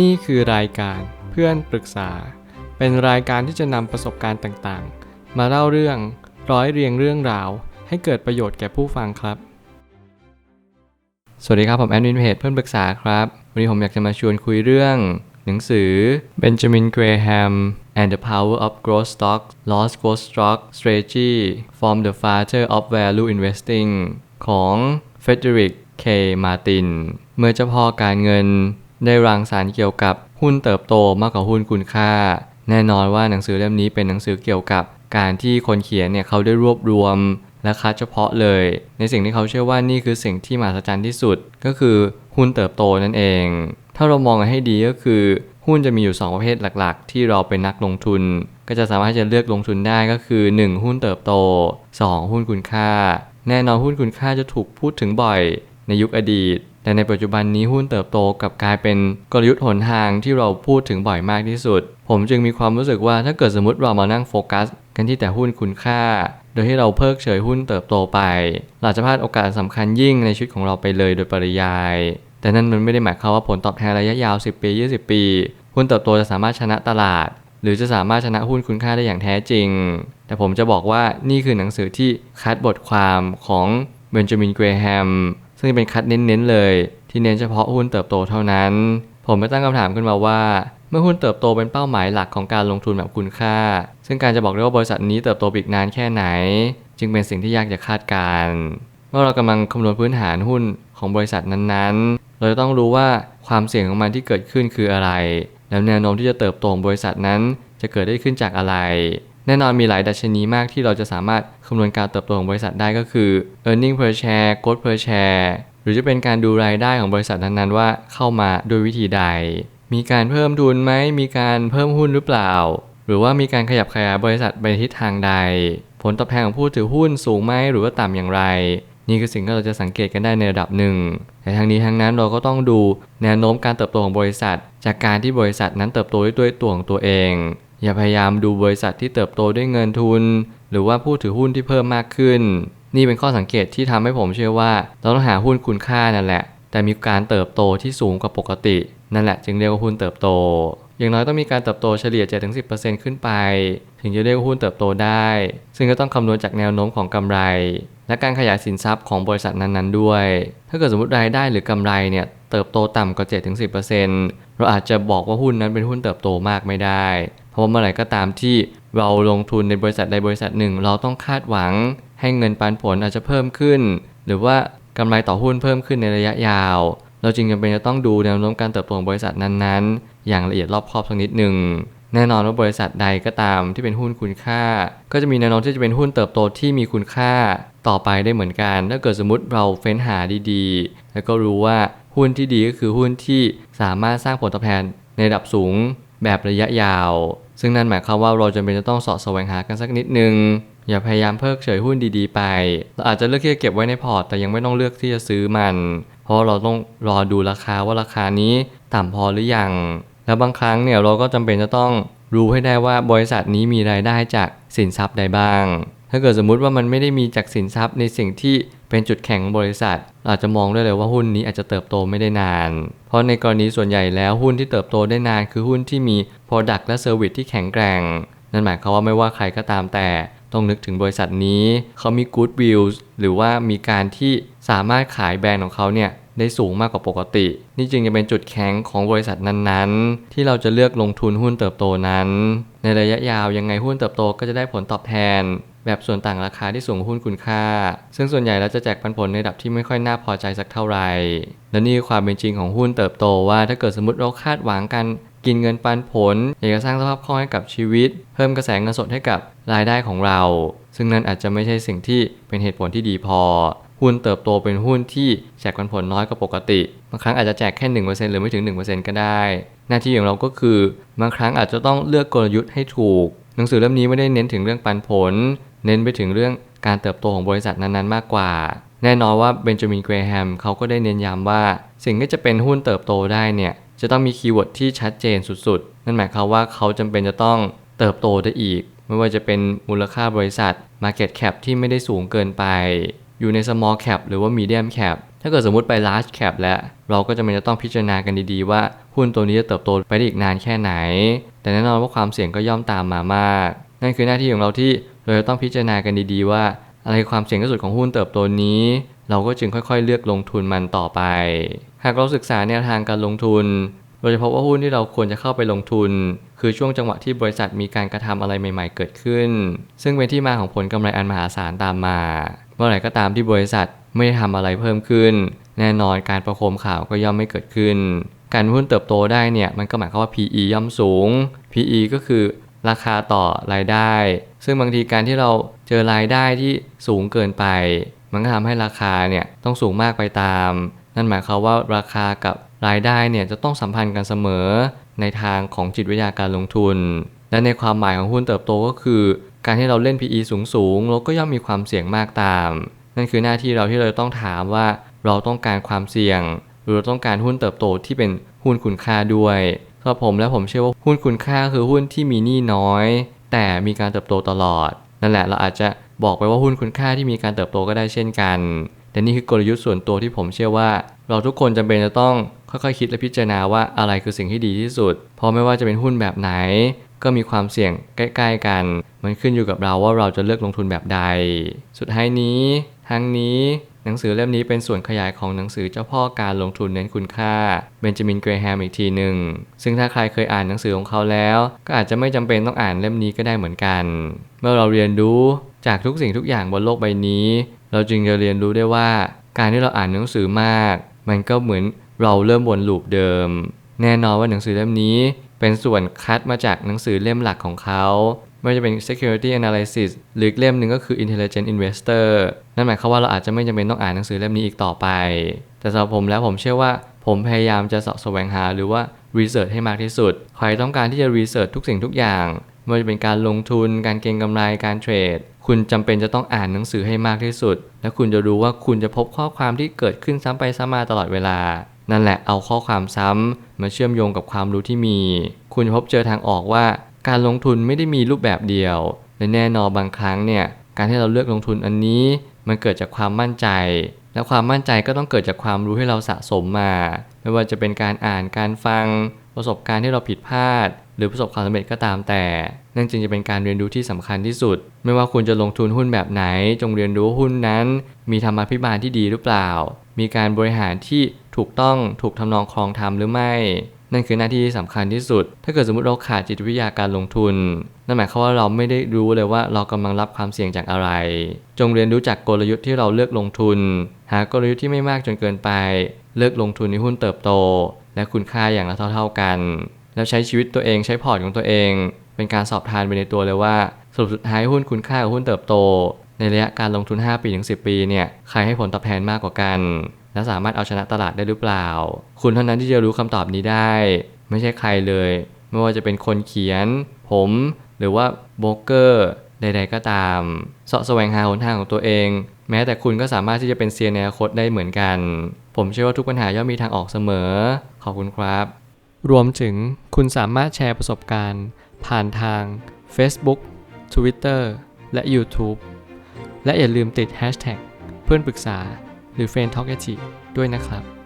นี่คือรายการเพื่อนปรึกษา เป็นรายการที่จะนำประสบการณ์ต่างๆ มาเล่าเรื่องร้อยเรียงเรื่องราว ให้เกิดประโยชน์แก่ผู้ฟังครับ สวัสดีครับ ผมแอดมินเพจเพื่อนปรึกษาครับ วันนี้ผมอยากจะมาชวนคุยเรื่อง หนังสือ Benjamin Graham and the Power of Growth Stock Lost Growth Stock Strategy from the Father of Value Investing ของ Frederick K. Martin เมื่อเจ้าพ่อการเงิน ได้รังสรรค์เกี่ยวกับหุ้นเติบโตมากกว่าหุ้นคุณค่า แน่นอนว่าหนังสือเล่มนี้เป็นหนังสือเกี่ยวกับ การที่คนเขียนเนี่ยเขาได้รวบรวมและคัดเฉพาะเลย ในสิ่งที่เขาเชื่อว่านี่คือสิ่งที่มหัศจรรย์ที่สุด ก็คือหุ้นเติบโตนั่นเอง ถ้าเรามองกันให้ดีก็คือ หุ้นจะมีอยู่ 2 ประเภทหลักๆ ที่เราเป็นนักลงทุน ก็จะสามารถที่จะเลือกลงทุนได้ก็คือ 1. หุ้นเติบโต 2. หุ้นคุณค่า แน่นอนหุ้นคุณค่าจะถูกพูดถึงบ่อย ในยุคอดีต แต่ในปัจจุบันนี้หุ้นเติบโตกับกลายเป็นกลยุทธ์หนทางที่เราพูดถึงบ่อยมากที่สุด ผมจึงมีความรู้สึกว่าถ้าเกิดสมมติเรามานั่งโฟกัส กันที่แต่หุ้นคุณค่า โดยที่เราเพิกเฉยหุ้นเติบโตไปเราจะพลาดโอกาสสำคัญยิ่งในชีวิตของเราไปเลยโดยปริยาย แต่นั่นมันไม่ได้หมายความว่าผลตอบแทนระยะยาว 10 ปี 20 ปีหุ้นเติบโตจะสามารถชนะตลาด หรือจะสามารถชนะหุ้นคุณค่าได้อย่างแท้จริง แต่ผมจะบอกว่านี่คือหนังสือที่คัดบทความของเบนจามินเกรแฮม ซึ่งเป็นคัดเน้นๆเลย ที่เน้นเฉพาะหุ้นเติบโตเท่านั้น ผมไม่ตั้งคำถามขึ้นมาว่า เมื่อหุ้นเติบโตเป็นเป้าหมายหลักของการลงทุนแบบคุณค่า ซึ่งการจะบอกได้ว่าบริษัทนี้เติบโตอีกนานแค่ไหน จึงเป็นสิ่งที่ยากจะคาดการณ์เมื่อเรากำลังคำนวณพื้นฐานหุ้นของบริษัทนั้นๆ เราจะต้องรู้ว่าความเสี่ยงของมันที่เกิดขึ้นคืออะไร แล้วแนวโน้มที่จะเติบโตของบริษัทนั้นจะเกิดได้ขึ้นจากอะไร แน่นอนมีหลายดัชนีมากที่เราจะสามารถคำนวณการเติบโตของบริษัทได้ก็คือ earning per share growth per share หรือจะเป็นการดูรายได้ของบริษัทนั้นๆว่าเข้ามาโดยวิธีใด มีการเพิ่มทุนไหม มีการเพิ่มหุ้นหรือเปล่า หรือว่ามีการขยับขยายบริษัทไปทิศทางใด ผลตอบแทนของผู้ถือหุ้นสูงไหมหรือว่าต่ำอย่างไร นี่คือสิ่งที่เราจะสังเกตกันได้ในระดับหนึ่ง แต่ทางนี้ทางนั้นเราก็ต้องดูแนวโน้มการเติบโตของบริษัท จากการที่บริษัทนั้นเติบโตด้วยตัวของตัวเอง อย่าพยายามดูบริษัทที่เติบโตด้วยเงินทุน หรือว่าผู้ถือหุ้นที่เพิ่มมากขึ้น นี่เป็นข้อสังเกตที่ทำให้ผมเชื่อว่า เราต้องหาหุ้นคุณค่านั่นแหละ แต่มีการเติบโตที่สูงกว่าปกติ นั่นแหละจึงเรียกว่าหุ้นเติบโต อย่างน้อยต้องมีการเติบโตเฉลี่ย 7-10%ขึ้นไป ถึงจะเรียกว่าหุ้นเติบโตได้ ซึ่งก็ต้องคำนวณจากแนวโน้มของกำไร และการขยายสินทรัพย์ของบริษัทนั้นๆ ด้วย ถ้าเกิดสมมติรายได้หรือกำไรเนี่ยเติบโตต่ำกว่า 7-10%เราอาจจะบอกว่าหุ้นนั้นเป็นหุ้นเติบโตมากไม่ได้ เพราะเมื่อไหร่ก็ตามที่เราลงทุนในบริษัทใดบริษัทหนึ่ง เราต้องคาดหวังให้เงินปันผลอาจจะเพิ่มขึ้น หรือว่ากำไรต่อหุ้นเพิ่มขึ้นในระยะยาว เราจึงจำเป็นจะต้องดูแนวโน้มการเติบโตของบริษัทนั้นๆ อย่างละเอียดรอบคอบสักนิดหนึ่งแน่นอนว่าบริษัทใดก็ตามที่เป็นหุ้นคุณค่า ก็จะมีแนวโน้มที่จะเป็นหุ้นเติบโตที่มีคุณค่าต่อไปได้เหมือนกัน ถ้าเกิดสมมติเราเฟ้นหาดีๆ แล้วก็รู้ว่าหุ้นที่ดีก็คือหุ้นที่สามารถสร้างผลตอบแทนในระดับสูง แบบระยะยาว ซึ่งนั่นหมายความว่าเราจำเป็นจะต้องสอดแสวงหากันสักนิดนึง อย่าพยายามเพิกเฉยหุ้นดีๆ ไป เราอาจจะเลือกที่จะเก็บไว้ในพอร์ต แต่ยังไม่ต้องเลือกที่จะซื้อมัน เพราะเราต้องรอดูราคาว่าราคานี้ต่ำพอหรือยัง แล้วบางครั้งเนี่ยเราก็จำเป็นจะต้องรู้ให้ได้ว่าบริษัทนี้มีรายได้จากสินทรัพย์ใดบ้าง ถ้าเกิดสมมุติว่ามันไม่ได้มีจากสินทรัพย์ในสิ่งที่เป็นจุดแข็งของบริษัท อาจจะมองได้เลยว่าหุ้นนี้อาจจะเติบโตไม่ได้นาน เพราะในกรณีส่วนใหญ่แล้วหุ้นที่เติบโตได้นาน คือหุ้นที่มี Product และ Service ที่แข็งแกร่ง นั่นหมายความว่าไม่ว่าใครก็ตามแต่ต้องนึกถึงบริษัทนี้ เขามี Good Views หรือว่ามีการที่สามารถขายแบรนด์ของเขาเนี่ยได้สูงมากกว่าปกติ นี่จึงจะเป็นจุดแข็งของบริษัทนั้นๆ ที่เราจะเลือกลงทุนหุ้นเติบโตนั้น ในระยะยาวยังไงหุ้นเติบโตก็จะได้ผลตอบแทน แบบส่วนต่างราคาที่สูงหุ้นคุณค่า ซึ่งส่วนใหญ่เราจะแจกปันผลในระดับที่ไม่ค่อยน่าพอใจสักเท่าไหร่และนี่คือความเป็นจริงของหุ้นเติบโตว่าถ้าเกิดสมมติเราคาดหวังกันกินเงินปันผลอยากจะสร้างสภาพคล่องให้กับชีวิต เพิ่มกระแสเงินสดให้กับรายได้ของเรา ซึ่งนั่นอาจจะไม่ใช่สิ่งที่เป็นเหตุผลที่ดีพอ หุ้นเติบโตเป็นหุ้นที่แจกปันผลน้อยกว่าปกติ บางครั้งอาจจะแจกแค่ 1%หรือไม่ถึง 1%ก็ได้ หน้าที่ของเราก็คือบางครั้งอาจจะต้องเลือกกลยุทธ์ให้ถูก หนังสือเล่มนี้ไม่ได้เน้นถึงเรื่องปันผล เน้นไปถึงเรื่องการเติบโตของบริษัทนั้นๆ มากกว่า แน่นอนว่าเบนจามินเกรแฮมเขาก็ได้เน้นย้ำว่า สิ่งที่จะเป็นหุ้นเติบโตได้เนี่ยจะต้องมีคีย์เวิร์ดที่ชัดเจนสุดๆ นั่นหมายความว่าเขาจำเป็นจะต้องเติบโตได้อีก ไม่ว่าจะเป็นมูลค่าบริษัท Market Cap ที่ไม่ได้สูงเกินไป อยู่ใน small cap หรือว่า medium cap ถ้าเกิดสมมุติไป large cap แล้ว เราก็จะมันจะต้องพิจารณากันดีๆ ว่าหุ้นตัวนี้จะเติบโตไปได้อีกนานแค่ไหน แต่แน่นอนว่าความเสี่ยงก็ย่อมตามมามาก นั่นคือหน้าที่ของเราที่ เราจะต้องพิจารณากันดีๆ ว่า อะไรความเสี่ยงที่สุดของหุ้นเติบโตนี้ เราก็จึงค่อยๆ เลือกลงทุนมันต่อไป หากเราศึกษาแนวทางการลงทุน เราจะพบว่าหุ้นที่เราควรจะเข้าไปลงทุน คือช่วงจังหวะที่บริษัทมีการกระทำอะไรใหม่ ๆ เกิดขึ้น ซึ่งเป็นที่มาของผลกำไรอันมหาศาลตามมา เมื่อไหร่ก็ตามที่บริษัทไม่ได้ทำอะไรเพิ่มขึ้น แน่นอนการประโคมข่าวก็ย่อมไม่เกิดขึ้น การหุ้นเติบโตได้เนี่ยมันก็หมายความว่า PE ย่อมสูง PE ก็คือ ราคาต่อรายได้ ซึ่งบางทีการที่เราเจอรายได้ที่สูงเกินไป มันก็ทำให้ราคาเนี่ยต้องสูงมากไปตาม นั่นหมายความว่าราคากับรายได้เนี่ยจะต้องสัมพันธ์กันเสมอในทางของจิตวิทยาการลงทุน และในความหมายของหุ้นเติบโตก็คือ การที่เราเล่น PE สูงสูงๆเราก็ย่อมมีความเสี่ยงมากตาม นั่นคือหน้าที่เราที่เราต้องถามว่าเราต้องการความเสี่ยง หรือเราต้องการหุ้นเติบโตที่เป็นหุ้นคุณค่าด้วย สำหรับผมและผมเชื่อว่าหุ้นคุณค่าคือหุ้นที่มีหนี้น้อย แต่มีการเติบโตตลอด นั่นแหละเราอาจจะบอกไปว่าหุ้นคุณค่าที่มีการเติบโตก็ได้เช่นกัน แต่นี่คือกลยุทธ์ส่วนตัวที่ผมเชื่อว่า เราทุกคนจำเป็นจะต้องค่อยๆคิดและพิจารณาว่าอะไรคือสิ่งที่ดีที่สุด เพราะไม่ว่าจะเป็นหุ้นแบบไหน ก็มีความเสี่ยงใกล้ ๆ กัน มันขึ้นอยู่กับเราว่าเราจะเลือกลงทุนแบบใด สุดท้ายนี้ ทั้งนี้ หนังสือเล่มนี้เป็นส่วนขยายของหนังสือเจ้าพ่อการลงทุนเน้นคุณค่าเบนจามินเกรแฮมอีกทีหนึ่ง ซึ่งถ้าใครเคยอ่านหนังสือของเขาแล้ว ก็อาจจะไม่จำเป็นต้องอ่านเล่มนี้ก็ได้เหมือนกัน เมื่อเราเรียนรู้จากทุกสิ่งทุกอย่างบนโลกใบนี้ เราจึงจะเรียนรู้ได้ว่า การที่เราอ่านหนังสือมาก มันก็เหมือนเราเริ่มวนลูปเดิม แน่นอนว่าหนังสือเล่มนี้เป็นส่วนคัดมาจากหนังสือเล่มหลักของเขา ไม่ว่าจะเป็น security analysis หรือเล่มหนึ่งก็คือ intelligent investor นั่นหมายความว่าเราอาจจะไม่จำเป็นต้องอ่านหนังสือเล่มนี้อีกต่อไป แต่สำหรับผมแล้วผมเชื่อว่าผมพยายามจะสาะแสวงหาหรือว่า research ให้มากที่สุด ใครต้องการที่จะ research ทุกสิ่งทุกอย่างไม่ว่าจะเป็นการลงทุน การเก็งกำไร การเทรด คุณจำเป็นจะต้องอ่านหนังสือให้มากที่สุด และคุณจะรู้ว่าคุณจะพบข้อความที่เกิดขึ้นซ้ำไปซ้ำมาตลอดเวลา นั่นแหละเอาข้อความซ้ำมาเชื่อมโยงกับความรู้ที่มี คุณพบเจอทางออกว่า การลงทุนไม่ได้มีรูปแบบเดียวและแน่นอนบางครั้งเนี่ยการที่เราเลือกลงทุนอันนี้มันเกิดจากความมั่นใจ และความมั่นใจก็ต้องเกิดจากความรู้ที่เราสะสมมา ไม่ว่าจะเป็นการอ่านการฟัง ประสบการณ์ที่เราผิดพลาด หรือประสบความสำเร็จก็ตามแต่ นั่นจึงจะเป็นการเรียนรู้ที่สำคัญที่สุด ไม่ว่าคุณจะลงทุนหุ้นแบบไหน จงเรียนรู้หุ้นนั้น มีธรรมาภิบาลที่ดีหรือเปล่า มีการบริหารที่ถูกต้องถูกทำนองครองธรรมหรือไม่ นั่นคือหน้าที่ที่สำคัญที่สุด ถ้าเกิดสมมติเราขาดจิตวิทยาการลงทุน นั่นหมายความว่าเราไม่ได้รู้เลยว่าเรากำลังรับความเสี่ยงจากอะไร จงเรียนรู้จากกลยุทธ์ที่เราเลือกลงทุน หากลยุทธ์ที่ไม่มากจนเกินไป เลือกลงทุนในหุ้นเติบโต และคุณค่าอย่างละเท่าๆกัน แล้วใช้ชีวิตตัวเองใช้พอร์ตของตัวเอง เป็นการสอบทานไปในตัวเลยว่าสรุปสุดท้ายหุ้นคุณค่ากับหุ้นเติบโต ในระยะการลงทุน 5 ปีถึง10 ปีเนี่ยใครให้ผลตอบแทนมากกว่ากัน และสามารถเอาชนะตลาดได้หรือเปล่า คุณเท่านั้นที่จะรู้คำตอบนี้ได้ ไม่ใช่ใครเลย ไม่ว่าจะเป็นคนเขียน ผม หรือว่าโบรกเกอร์ใด ๆ ก็ตามเสาะแสวงหาหนทางของตัวเอง แม้แต่คุณก็สามารถที่จะเป็นเซียนในอนาคตได้เหมือนกัน ผมเชื่อว่าทุกปัญหาย่อมมีทางออกเสมอ ขอบคุณครับ รวมถึงคุณสามารถแชร์ประสบการณ์ ผ่านทาง Facebook Twitter และ YouTube และอย่าลืมติด Hashtag เพื่อนปรึกษา หรือ f r ร e n d t a l k ด้วยนะครับ